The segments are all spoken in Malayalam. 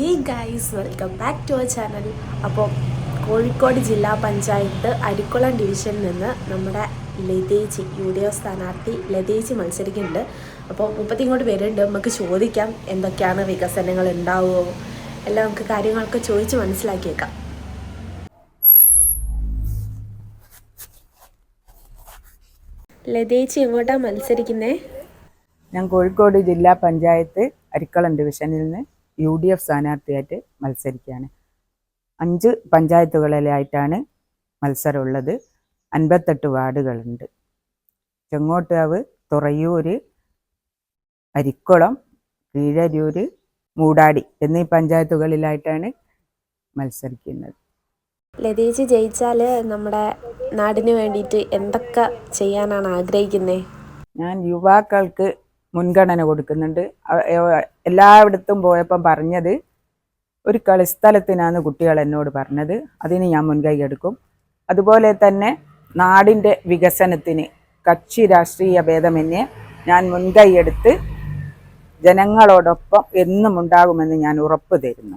Hey guys welcome back to our channel. അപ്പോൾ കോഴിക്കോട് ജില്ലാ പഞ്ചായത്ത് അരിക്കുളം ഡിവിഷനിൽ നിന്ന് നമ്മുടെ ലതേച്ചി യു ഡി എഫ് സ്ഥാനാർത്ഥി ലതേച്ചി മത്സരിക്കുന്നുണ്ട്. അപ്പോൾ മുപ്പത്തി ഇങ്ങോട്ട് പേരുണ്ട്. നമുക്ക് ചോദിക്കാം എന്തൊക്കെയാണ് വികസനങ്ങൾ ഉണ്ടാവുമോ എല്ലാം നമുക്ക് കാര്യങ്ങളൊക്കെ ചോദിച്ച് മനസ്സിലാക്കിയേക്കാം. ലതേച്ചി എങ്ങോട്ടാണ് മത്സരിക്കുന്നേ? ഞാൻ കോഴിക്കോട് ജില്ലാ പഞ്ചായത്ത് അരിക്കളം ഡിവിഷനിൽ നിന്ന് യു ഡി എഫ് സ്ഥാനാർത്ഥിയായിട്ട് മത്സരിക്കുകയാണ്. അഞ്ച് പഞ്ചായത്തുകളിലായിട്ടാണ് മത്സരമുള്ളത്. അൻപത്തെട്ട് വാർഡുകളുണ്ട്. ചെങ്ങോട്ടാവ് തുറയൂർ അരിക്കുളം കീഴരൂര് മൂടാടി എന്നീ പഞ്ചായത്തുകളിലായിട്ടാണ് മത്സരിക്കുന്നത്. ലതീജി ജയിച്ചാൽ നമ്മുടെ നാടിന് വേണ്ടിയിട്ട് എന്തൊക്കെ ചെയ്യാനാണ് ആഗ്രഹിക്കുന്നത് ഞാൻ യുവാക്കൾക്ക് മുൻഗണന കൊടുക്കുന്നുണ്ട്. എല്ലായിടത്തും പോയപ്പം പറഞ്ഞത് ഒരു കളിസ്ഥലത്തിനാണ് കുട്ടികൾ എന്നോട് പറഞ്ഞത്. അതിന് ഞാൻ മുൻകൈ എടുക്കും. അതുപോലെ തന്നെ നാടിന്റെ വികസനത്തിന് കക്ഷി രാഷ്ട്രീയ ഭേദമന്യേ ഞാൻ മുൻകൈ എടുത്ത് ജനങ്ങളോടൊപ്പം എന്നും ഉണ്ടാകുമെന്ന് ഞാൻ ഉറപ്പ് തരുന്നു.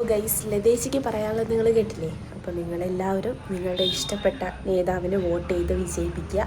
ഗൈസ് ലതേച്ചിക്ക് പറയാനുള്ളത് നിങ്ങൾ കേട്ടില്ലേ? അപ്പോൾ നിങ്ങളെല്ലാവരും നിങ്ങളുടെ ഇഷ്ടപ്പെട്ട നേതാവിനെ വോട്ട് ചെയ്ത് വിജയിപ്പിക്കുക.